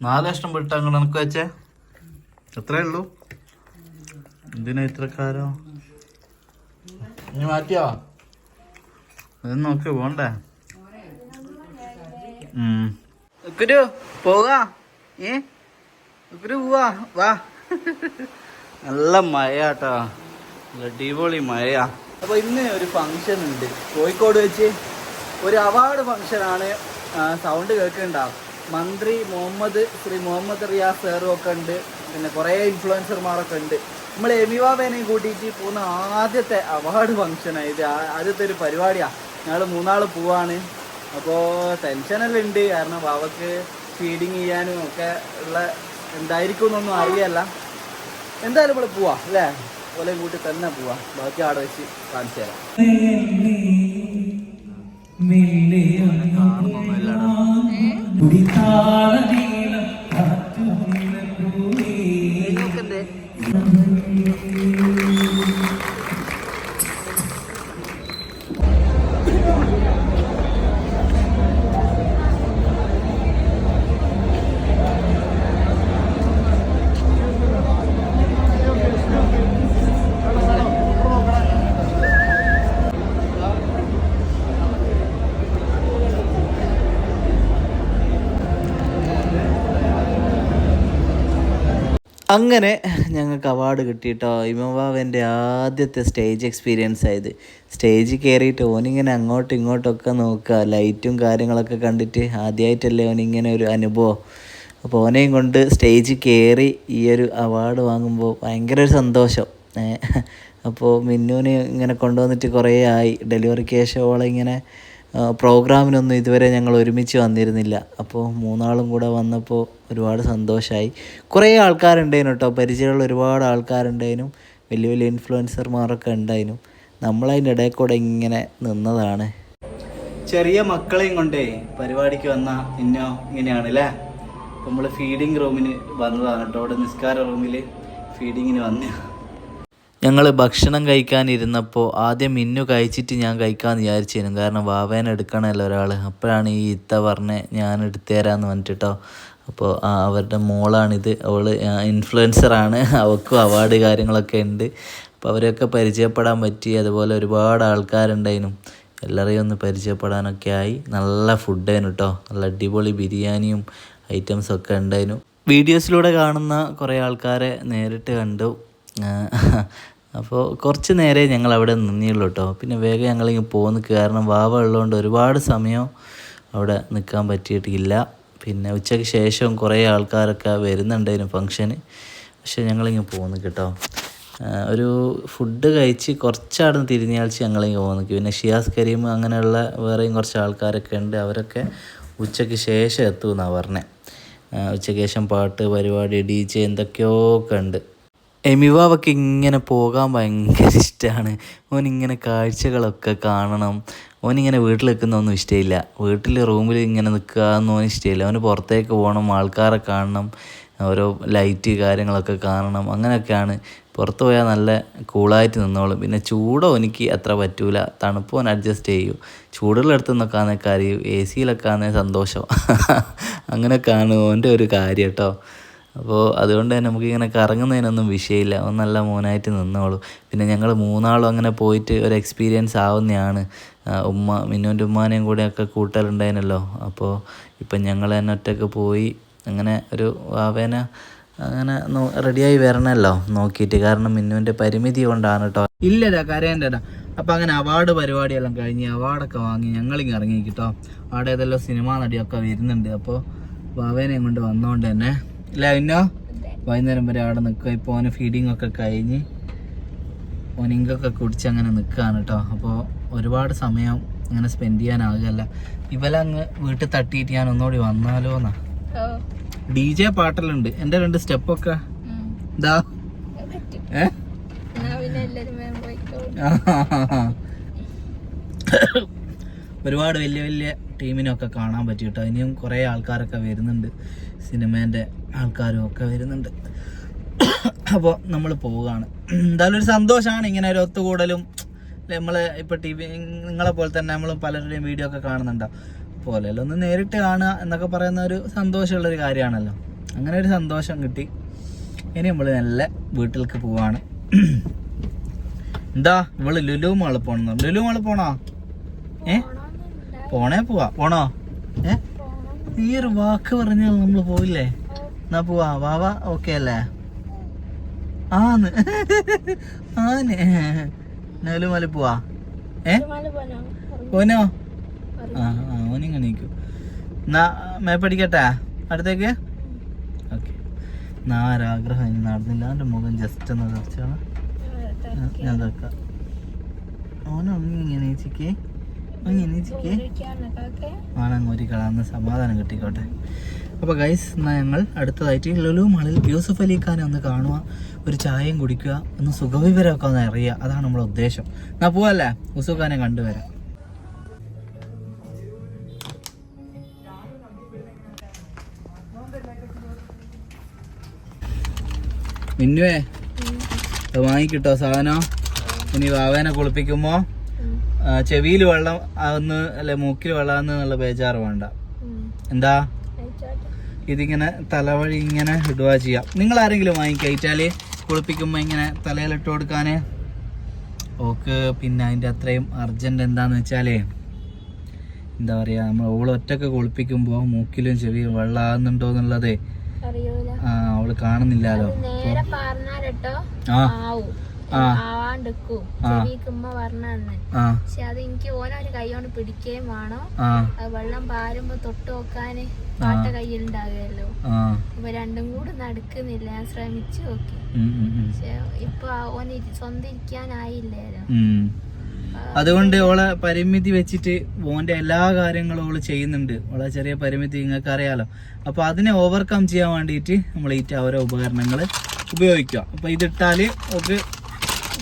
നാല് ലക്ഷം വിട്ട അങ്ങോട്ട് എനിക്ക് വെച്ചേ. എത്രയേ ഉള്ളൂ? എന്തിനാ ഇത്രക്കാരോ? കാരം ഇനി മാറ്റിയോ? അത് നോക്ക് പോണ്ടേ? ഉക്കുരു പോവാ. ഏ? ഉക്കുരു പോവാ. വാ. നല്ല മഴയാട്ടോ. അടിപൊളി മഴയാ. അപ്പൊ ഇന്ന് ഒരു ഫംഗ്ഷൻ ഉണ്ട് കോഴിക്കോട് വെച്ച് ഒരു അവാർഡ് ഫംഗ്ഷനാണ് സൗണ്ട് കേൾക്കുന്നുണ്ടാവും മന്ത്രി മുഹമ്മദ് ശ്രീ മുഹമ്മദ് റിയാസ് സാറും ഒക്കെ ഉണ്ട്. പിന്നെ കുറേ ഇൻഫ്ലുവൻസർമാരൊക്കെ ഉണ്ട്. നമ്മൾ എമിവാബേനെയും കൂട്ടിയിട്ട് പോകുന്ന ആദ്യത്തെ അവാർഡ് ഫംഗ്ഷനാണ് ഇത്. ആദ്യത്തെ ഒരു പരിപാടിയാണ് ഞങ്ങൾ മൂന്നാൾ പോവാണ്. അപ്പോൾ ടെൻഷനെല്ലാം ഉണ്ട്. കാരണം അവക്ക് ഫീഡിങ് ചെയ്യാനും ഒക്കെ ഉള്ള എന്തായിരിക്കും എന്നൊന്നും അറിയല്ല. എന്തായാലും ഇവിടെ പോവാ അല്ലേ? ഓലെ കൂട്ടി തന്നെ പോവാ. ബാക്കി ആടെ വെച്ച് കാണിച്ചു തരാം. അങ്ങനെ ഞങ്ങൾക്ക് അവാർഡ് കിട്ടിയിട്ടോ. ഇമവാവന്റെ ആദ്യത്തെ സ്റ്റേജ് എക്സ്പീരിയൻസ് ആയത്. സ്റ്റേജ് കയറിയിട്ട് ഓനിങ്ങനെ അങ്ങോട്ടും ഇങ്ങോട്ടൊക്കെ നോക്കുക. ലൈറ്റും കാര്യങ്ങളൊക്കെ കണ്ടിട്ട് ആദ്യമായിട്ടല്ലേ ഓനിങ്ങനെ ഒരു അനുഭവം. അപ്പോൾ ഓനെയും കൊണ്ട് സ്റ്റേജ് കയറി ഈ ഒരു അവാർഡ് വാങ്ങുമ്പോൾ ഭയങ്കര ഒരു സന്തോഷം. അപ്പോൾ മിന്നുവിനെ ഇങ്ങനെ കൊണ്ടുവന്നിട്ട് കുറേ ആയി. ഡെലിവറി ക്യാഷ് ഇങ്ങനെ പ്രോഗ്രാമിനൊന്നും ഇതുവരെ ഞങ്ങൾ ഒരുമിച്ച് വന്നിരുന്നില്ല. അപ്പോൾ മൂന്നാളും കൂടെ വന്നപ്പോൾ ഒരുപാട് സന്തോഷമായി കുറേ ആൾക്കാരുണ്ടായിരുന്നു കേട്ടോ. പരിചയമുള്ള ഒരുപാട് ആൾക്കാരുണ്ടായിരുന്നു. വലിയ വലിയ ഇൻഫ്ലുവൻസർമാരൊക്കെ ഉണ്ടായിരുന്നു. നമ്മളതിന്റെ ഇടയിൽ കൂടെ ഇങ്ങനെ നിന്നതാണ്. ചെറിയ മക്കളെയും കൊണ്ടേ പരിപാടിക്ക് വന്ന ഇന്നോ ഇങ്ങനെയാണ് അല്ലേ നമ്മൾ ഫീഡിങ് റൂമിന് വന്നതാണ് കേട്ടോ. അവിടെ നിസ്കാര റൂമിൽ ഫീഡിങ്ങിന് വന്ന. ഞങ്ങൾ ഭക്ഷണം കഴിക്കാനിരുന്നപ്പോൾ ആദ്യം മിന്നു കഴിച്ചിട്ട് ഞാൻ കഴിക്കാമെന്ന് വിചാരിച്ചിരുന്നു. കാരണം വാവേനെ എടുക്കണമല്ലോ ഒരാൾ അപ്പോഴാണ് ഈ ഇത്ത പറഞ്ഞ് ഞാൻ എടുത്തു തരാമെന്ന് പറഞ്ഞിട്ടോ അപ്പോൾ അവരുടെ മോളാണിത്. അവൾ ഇൻഫ്ലുവൻസറാണ് അവൾക്കും അവാർഡ് കാര്യങ്ങളൊക്കെ ഉണ്ട്. അപ്പോൾ അവരെയൊക്കെ പരിചയപ്പെടാൻ പറ്റി. അതുപോലെ ഒരുപാട് ആൾക്കാരുണ്ടായിരുന്നു. എല്ലാവരെയും ഒന്ന് പരിചയപ്പെടാനൊക്കെ ആയി. നല്ല ഫുഡായിരുന്നു കേട്ടോ നല്ല അടിപൊളി ബിരിയാണിയും ഐറ്റംസൊക്കെ ഉണ്ടായിരുന്നു. വീഡിയോസിലൂടെ കാണുന്ന കുറേ ആൾക്കാരെ നേരിട്ട് കണ്ടു. അപ്പോൾ കുറച്ച് നേരെ ഞങ്ങൾ അവിടെ നിന്നുള്ളൂ കേട്ടോ. പിന്നെ വേഗം ഞങ്ങളിങ്ങ് പോന്ന് കാരണം വാവ ഉള്ളതുകൊണ്ട് ഒരുപാട് സമയം അവിടെ നിൽക്കാൻ പറ്റിയിട്ടില്ല. പിന്നെ ഉച്ചയ്ക്ക് ശേഷം കുറേ ആൾക്കാരൊക്കെ വരുന്നുണ്ടായിരുന്നു ഫംഗ്ഷന്. പക്ഷേ ഞങ്ങളിങ്ങ് പോന്ന് കേട്ടോ. ഒരു ഫുഡ് കഴിച്ച് കുറച്ചവിടെ നിന്ന് തിരിഞ്ഞാഴ്ച ഞങ്ങളിങ്ങ് പോന്ന് പിന്നെ ഷിയാസ് കരീം അങ്ങനെയുള്ള വേറെയും കുറച്ച് ആൾക്കാരൊക്കെ ഉണ്ട്. അവരൊക്കെ ഉച്ചയ്ക്ക് ശേഷം എത്തുമെന്നാണ് പറഞ്ഞത്. ഉച്ചയ്ക്ക് ശേഷം പാട്ട് പരിപാടി ഡി ജെ എന്തൊക്കെയോ ഒക്കെ ഉണ്ട്. എമിവാവൊക്കെ ഇങ്ങനെ പോകാൻ ഭയങ്കര ഇഷ്ടമാണ് ഓനിങ്ങനെ കാഴ്ചകളൊക്കെ കാണണം. ഓനിങ്ങനെ വീട്ടിൽ നിൽക്കുന്നൊന്നും ഇഷ്ടമില്ല വീട്ടിൽ റൂമിൽ ഇങ്ങനെ നിൽക്കുക എന്നൊന്നും ഇഷ്ടമില്ല അവന് പുറത്തേക്ക് പോകണം ആൾക്കാരെ കാണണം ഓരോ ലൈറ്റ് കാര്യങ്ങളൊക്കെ കാണണം അങ്ങനെയൊക്കെയാണ്. പുറത്ത് പോയാൽ നല്ല കൂളായിട്ട് നിന്നോളും. പിന്നെ ചൂടോ എനിക്ക് അത്ര പറ്റൂല. തണുപ്പ് ഓൻ അഡ്ജസ്റ്റ് ചെയ്യും. ചൂടുള്ള അടുത്ത് നിന്നൊക്കെ ആണെങ്കിൽ കരയും എ സിയിലൊക്കെ ആണെങ്കിൽ സന്തോഷം. അങ്ങനെയൊക്കെയാണ് ഓന്റെ ഒരു കാര്യം കേട്ടോ. അപ്പോൾ അതുകൊണ്ട് തന്നെ നമുക്കിങ്ങനെ കറങ്ങുന്നതിനൊന്നും വിഷയമില്ല. അവൻ നല്ല മോനായിട്ട് നിന്നോളൂ. പിന്നെ ഞങ്ങൾ മൂന്നാളും അങ്ങനെ പോയിട്ട് ഒരു എക്സ്പീരിയൻസ് ആവുന്നതാണ് ഉമ്മ മിന്നുവിന്റെ ഉമ്മാനെയും കൂടെ ഒക്കെ കൂട്ടലുണ്ടായിരുന്നല്ലോ. അപ്പോൾ ഇപ്പം ഞങ്ങൾ തന്നെ ഒറ്റയ്ക്ക് പോയി അങ്ങനെ ഒരു വാവേന അങ്ങനെ റെഡിയായി വരണമല്ലോ നോക്കിയിട്ട്. കാരണം മിന്നുവിന്റെ പരിമിതി കൊണ്ടാണ് കേട്ടോ. ഇല്ലടാ കരയണ്ടടാ. അപ്പം അങ്ങനെ അവാർഡ് പരിപാടിയെല്ലാം കഴിഞ്ഞ് അവാർഡൊക്കെ വാങ്ങി ഞങ്ങളിങ്ങ് ഇറങ്ങി കേട്ടോ. അവിടെ ഏതെല്ലാം സിനിമാ നടിയൊക്കെ വരുന്നുണ്ട്. അപ്പോൾ വാവേനെയും കൊണ്ട് വന്നുകൊണ്ട് തന്നെ ഇല്ല വൈകുന്നേരം വരെ അവിടെ നിൽക്കുക. ഇപ്പോൾ ഓന് ഫീഡിങ് ഒക്കെ കഴിഞ്ഞ് ഓൻ ഇങ്കൊക്കെ കുടിച്ച് അങ്ങനെ നിൽക്കുകയാണ് കേട്ടോ അപ്പോൾ ഒരുപാട് സമയം അങ്ങനെ സ്പെൻഡ് ചെയ്യാനാകല്ല ഇവലങ്ങ് വീട്ടിൽ തട്ടിയിട്ട് ഞാൻ ഒന്നുകൂടി വന്നാലോ എന്നാ? ഡി ജെ പാട്ടലുണ്ട്. എന്റെ രണ്ട് സ്റ്റെപ്പൊക്കെ ഇതാ ഏ? ഒരുപാട് വലിയ വലിയ ടീമിനൊക്കെ കാണാൻ പറ്റി കേട്ടോ ഇനിയും കുറേ ആൾക്കാരൊക്കെ വരുന്നുണ്ട്. സിനിമേന്റെ ആൾക്കാരും ഒക്കെ വരുന്നുണ്ട്. അപ്പോൾ നമ്മൾ പോവുകയാണ്. എന്തായാലും ഒരു സന്തോഷമാണ് ഇങ്ങനെ ഒരു ഒത്തുകൂടലും. നമ്മൾ ഇപ്പോൾ ടി വി നിങ്ങളെ പോലെ തന്നെ നമ്മൾ പലരുടെയും വീഡിയോ ഒക്കെ കാണുന്നുണ്ടാവും പോലെയല്ല ഒന്ന് നേരിട്ട് കാണുക എന്നൊക്കെ പറയുന്ന ഒരു സന്തോഷമുള്ളൊരു കാര്യമാണല്ലോ. അങ്ങനെ ഒരു സന്തോഷം കിട്ടി. ഇനി നമ്മൾ നല്ല വീട്ടിലേക്ക് പോവാണ് എന്താ ഇവൾ ലുലു മാൾ പോണെന്നോ ലുലു മാൾ പോണോ? ഏ? പോണേ പോവാ. പോണോ? ഏ? ഈ ഒരു വാക്ക് പറഞ്ഞാൽ നമ്മൾ പോയില്ലേ എന്നാ പോവാ വാവ ഓക്കെ അല്ലേ? ആന്ന്. ആന്ന്. എന്നാലും മല പോവാ. ഏ? ഓനോ ആ ആ ഓനിങ്ങനെ നിൽക്കും എന്നാ മേപ്പടിക്കട്ടെ അടുത്തേക്ക്? ഓക്കെ. എന്നാ ഒരാഗ്രഹം ഇനി നടന്നില്ല. എന്റെ മുഖം ജസ്റ്റ് ഒന്ന് തറച്ചാണ് ഞാൻ തെക്കാം ഓനൊന്നിങ്ങനെ ചിക്കേ ഒന്നിങ്ങനെ ചിക്കേ ആണങ്ങ് ഒരു കളാന്ന് സമാധാനം കിട്ടിക്കോട്ടെ. അപ്പോൾ ഗൈസ് എന്നാൽ ഞങ്ങൾ അടുത്തതായിട്ട് ലുലു മാളിൽ യൂസുഫ് അലി ഖാനെ ഒന്ന് കാണുക ഒരു ചായയും കുടിക്കുക ഒന്ന് സുഖവിവരമൊക്കെ ഒന്ന് അറിയുക. അതാണ് നമ്മുടെ ഉദ്ദേശം. എന്നാ പോവല്ലേ? യൂസുഫ് ഖാനെ കണ്ടുവരാം. മിന്നുവേ വാങ്ങിക്കിട്ടോ സാധനം? ഇനി വാവേനെ കുളിപ്പിക്കുമ്പോ? ചെവിയിൽ വെള്ളം ആവുന്ന അല്ലെ മൂക്കിൽ വെള്ളം എന്നുള്ള ബേജാറ് വേണ്ട. എന്താ? ഇതിങ്ങനെ തലവഴി ഇങ്ങനെ ഇടുക ചെയ്യാം. നിങ്ങൾ ആരെങ്കിലും വാങ്ങിക്കയറ്റാൽ കുളിപ്പിക്കുമ്പോൾ ഇങ്ങനെ തലയിലിട്ട് കൊടുക്കാന്? ഓക്ക് പിന്നെ അതിന്റെ അത്രയും അർജന്റ് എന്താന്ന് വെച്ചാലേ എന്താ പറയാ നമ്മൾ ഓൾ ഒറ്റയ്ക്ക് കുളിപ്പിക്കുമ്പോൾ മൂക്കിലും ചെവിയും വെള്ളം ആകുന്നുണ്ടോ എന്നുള്ളത് ആ അവൾ കാണുന്നില്ലല്ലോ. ആ. ആവാണ്ടിക്കും. ആ. ചെവിക്കുമ്പ പറഞ്ഞന്ന് പക്ഷെ അത് എനിക്ക് ഓനൊരു കൈ കൊണ്ട് പിടിക്കുകയും വേണം. വെള്ളം പാരുമ്പോ തൊട്ട് നോക്കാന് പാട്ട കയ്യിലുണ്ടാകുമല്ലോ അപ്പൊ രണ്ടും കൂടെ നടക്കുന്നില്ല. ഞാൻ ശ്രമിച്ചു നോക്കി. പക്ഷെ ഇപ്പൊ ഓൻ സ്വന്തം ഇരിക്കാനായില്ലല്ലോ അതുകൊണ്ട് ഓളെ പരിമിതി വെച്ചിട്ട് ഓന്റെ എല്ലാ കാര്യങ്ങളും ഓൾ ചെയ്യുന്നുണ്ട്. ഓളെ ചെറിയ പരിമിതി നിങ്ങൾക്ക് അറിയാലോ അപ്പൊ അതിനെ ഓവർകം ചെയ്യാൻ വേണ്ടിയിട്ട് നമ്മൾ ഈ ടവര ഉപകരണങ്ങൾ ഉപയോഗിക്കുക. അപ്പൊ ഇതിട്ടാൽ ഒക്കെ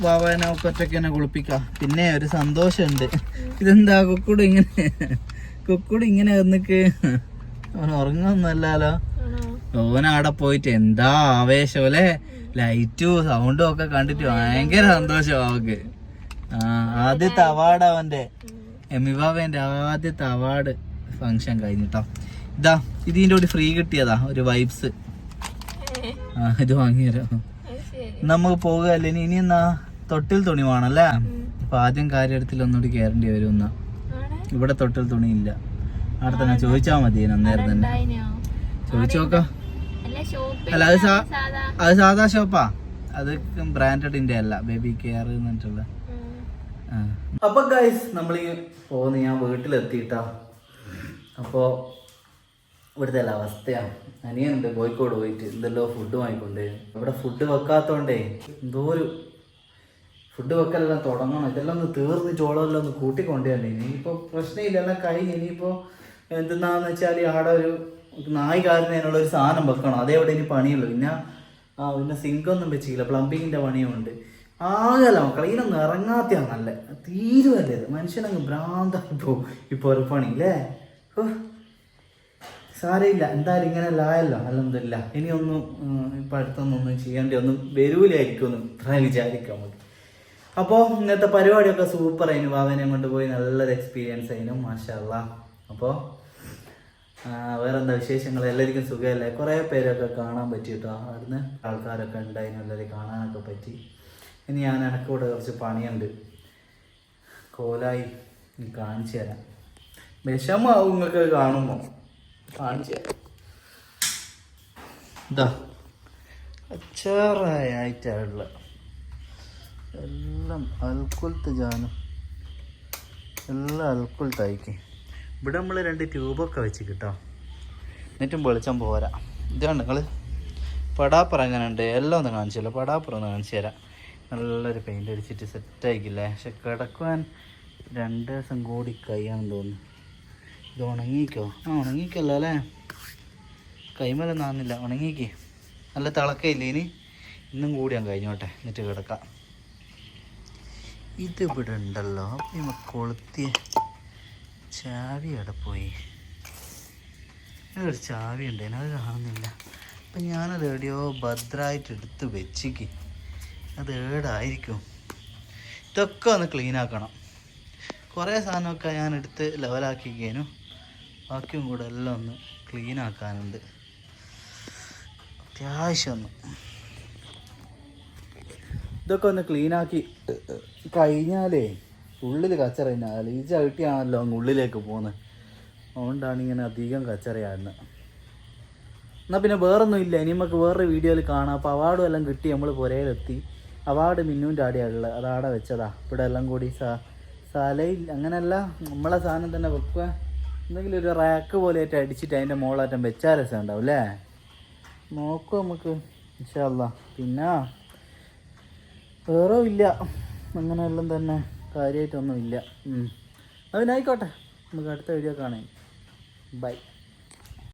വാവാനെ ഒറ്റയ്ക്ക് തന്നെ കുളിപ്പിക്കാം. പിന്നെ ഒരു സന്തോഷമുണ്ട്. ഇതെന്താ കുക്കുട് ഇങ്ങനെ? കുക്കുട് ഇങ്ങനെ വന്നിക്ക്. അവൻ ഉറങ്ങുന്നല്ലോ ഓൻ അവിടെ പോയിട്ട് എന്താ ആവേശം അല്ലേ? ലൈറ്റും സൗണ്ടും ഒക്കെ കണ്ടിട്ട് ഭയങ്കര സന്തോഷം അവക്ക്. ആ ആദ്യത്തെ അവാർഡ് അവന്റെ. എമിബാബേന്റെ ആദ്യത്തെ അവാർഡ് ഫങ്ഷൻ കഴിഞ്ഞിട്ടോ. ഇതാ ഇതിന്റെ കൂടി ഫ്രീ കിട്ടിയതാ ഒരു വൈബ്സ്. ആ ഇത് വാങ്ങിയരോ നമുക്ക് പോകുക അല്ലെങ്കിൽ ഇനി എന്നാ തൊട്ടിൽ തുണി വേണല്ലേ. അപ്പൊ ആദ്യം കാര്യത്തിൽ ഒന്നുകൂടി കയറേണ്ടി വരും എന്നാ ഇവിടെ തൊട്ടിൽ തുണി ഇല്ല അവിടെ തന്നെ ചോദിച്ചാ മതി അന്നേരം തന്നെ. ചോദിച്ചു നോക്കാം. അല്ല അത് അത് സാധാ ഷോപ്പാ. അത് ബ്രാൻഡഡിന്റെ അല്ല ബേബി കെയർ എന്നിട്ടുള്ള. അപ്പൊ ഗൈസ് നമ്മൾ ഈ പോന്ന് ഞാൻ വീട്ടിലെത്തിയിട്ടാ. അപ്പോ ഇവിടുത്തെ അല്ല അവസ്ഥയാണ്. അനിയനുണ്ട് കോഴിക്കോട് പോയിട്ട് എന്തെല്ലോ ഫുഡ് വാങ്ങിക്കൊണ്ട്. ഇവിടെ ഫുഡ് വെക്കാത്തോണ്ടേ എന്തോ ഒരു ഫുഡ് വെക്കലെല്ലാം തുടങ്ങണം. ഇതെല്ലാം ഒന്ന് തീർന്ന് ചോളമെല്ലാം ഒന്ന് അല്ലേ. ഇനിയിപ്പോ പ്രശ്നമില്ല എല്ലാം കഴിഞ്ഞ് ഇനിയിപ്പോ എന്തെന്നാന്ന് വെച്ചാൽ ആടെ ഒരു നായി കാരുന്നതിനുള്ള ഒരു സാധനം വെക്കണം. അതേവിടെ ഇനി പണിയുള്ളൂ. പിന്നെ ആ പിന്നെ സിങ്കൊന്നും വെച്ചില്ല. പ്ലംബിങ്ങിന്റെ പണിയുമുണ്ട് ആകല്ല മക്കളെ ഇതിനൊന്നും ഇറങ്ങാത്തയാണ് നല്ല. തീരുവല്ലേ മനുഷ്യനങ്ങ് ഭ്രാന്തായി പോകും. ഇപ്പോൾ ഒരു പണി അല്ലേ ഓ സാരമില്ല. എന്തായാലും ഇങ്ങനെ ആയല്ലോ അല്ലെന്നില്ല ഇനിയൊന്നും ഇപ്പം അടുത്തൊന്നും ചെയ്യേണ്ടി ഒന്നും വരൂലായിരിക്കും ഒന്നും ഇത്ര വിചാരിക്കാം നമുക്ക്. അപ്പോൾ ഇന്നത്തെ പരിപാടിയൊക്കെ സൂപ്പർ ആയിരുന്നു വാവനെ കൊണ്ട് പോയി നല്ലൊരു എക്സ്പീരിയൻസ് ആയിരുന്നു മാഷല്ല അപ്പോൾ വേറെ എന്താ വിശേഷങ്ങൾ എല്ലാവർക്കും സുഖമല്ലേ? കുറേ പേരൊക്കെ കാണാൻ പറ്റി കേട്ടോ. അവിടുന്ന് ആൾക്കാരൊക്കെ ഉണ്ടായിരുന്നു. എല്ലാവരെയും കാണാനൊക്കെ പറ്റി. ഇനി ഞാൻ എനക്ക് കൂടെ കുറച്ച് പണിയുണ്ട്. കോലായി കാണിച്ചു തരാം. വിഷമാവും. നിങ്ങൾക്ക് കാണുമ്പോൾ കാണിച്ചു ഇതാ അച്ചാറായിട്ടുള്ള എല്ലാം അൽക്കുലത്ത് ജാനം. എല്ലാം അൽക്കുലത്തായിക്ക് ഇവിടെ നമ്മൾ രണ്ട് ട്യൂബൊക്കെ വെച്ച് കിട്ടാം എന്നിട്ടും വെളിച്ചം പോരാ. ഇതാണ് നിങ്ങൾ പടാപ്പുറ എങ്ങനെയുണ്ട്? എല്ലാം ഒന്ന് കാണിച്ചല്ലോ പടാപ്പുറം ഒന്ന് കാണിച്ചു തരാം. നല്ലൊരു പെയിന്റ് അടിച്ചിട്ട് സെറ്റായിക്കില്ലേ പക്ഷെ കിടക്കുവാൻ രണ്ട് ദിവസം കൂടി കഴിയാന്ന് തോന്നുന്നു. ഇത് ഉണങ്ങിക്കോ. ആ ഉണങ്ങിക്കല്ലോ അല്ലേ? കൈമല നാന്നില്ല. ഉണങ്ങിക്ക്. നല്ല തിളക്കയില്ലേ ഇനി? ഇന്നും കൂടി ഞാൻ കഴിഞ്ഞോട്ടെ. എന്നിട്ട് കിടക്കാം. ഇത് ഇവിടെ ഉണ്ടല്ലോ. ഇമ്മ കൊളുത്തിയ ചാവി അവിടെ പോയി. ഒരു ചാവി ഉണ്ട്. അത് കാണുന്നില്ല. അപ്പം ഞാനത് എവിടെയോ ഭദ്രമായിട്ട് എടുത്ത് വെച്ചിക്ക്. അത് ഏടായിരിക്കും. ഇതൊക്കെ ഒന്ന് ക്ലീൻ ആക്കണം. കുറേ സാധനമൊക്കെ ഞാൻ എടുത്ത് ലെവലാക്കിക്കേനു ബാക്കിയും കൂടെ എല്ലാം ഒന്ന് ക്ലീൻ ആക്കാനുണ്ട്. അത്യാവശ്യം ഒന്ന്. ഇതൊക്കെ ഒന്ന് ക്ലീൻ ആക്കി കഴിഞ്ഞാലേ ഉള്ളിൽ കച്ചറ തന്നെയായാലും ഈ ചവിട്ടിയാണല്ലോ അങ്ങ് ഉള്ളിലേക്ക് പോകുന്നത് അതുകൊണ്ടാണ് ഇങ്ങനെ അധികം കച്ചറയാകുന്നത് എന്നാൽ പിന്നെ വേറൊന്നും ഇല്ല. ഇനി നമുക്ക് വേറൊരു വീഡിയോയിൽ കാണാം. അപ്പോൾ അവാർഡും എല്ലാം കിട്ടി. നമ്മൾ പുരയിലെത്തി. അവാർഡ് മിന്നുവിന്റെ ആടെയാണുള്ളത്. അതാടെ വെച്ചതാ. ഇവിടെ എല്ലാം കൂടി സ സലയിൽ അങ്ങനെയല്ല. നമ്മളെ സാധനം തന്നെ വെക്കുക എന്തെങ്കിലും ഒരു റാക്ക് പോലെയായിട്ട് അടിച്ചിട്ട് അതിന്റെ മുകളാറ്റം വെച്ചാൽ രസം ഉണ്ടാവും അല്ലേ നോക്കും നമുക്ക് ഇൻഷാല്ല പിന്നെ വേറെ ഇല്ല. അങ്ങനെയെല്ലാം തന്നെ കാര്യമായിട്ടൊന്നും ഇല്ല. അതിനായിക്കോട്ടെ അത് നമുക്ക് അടുത്ത വീഡിയോ കാണാം. ബൈ.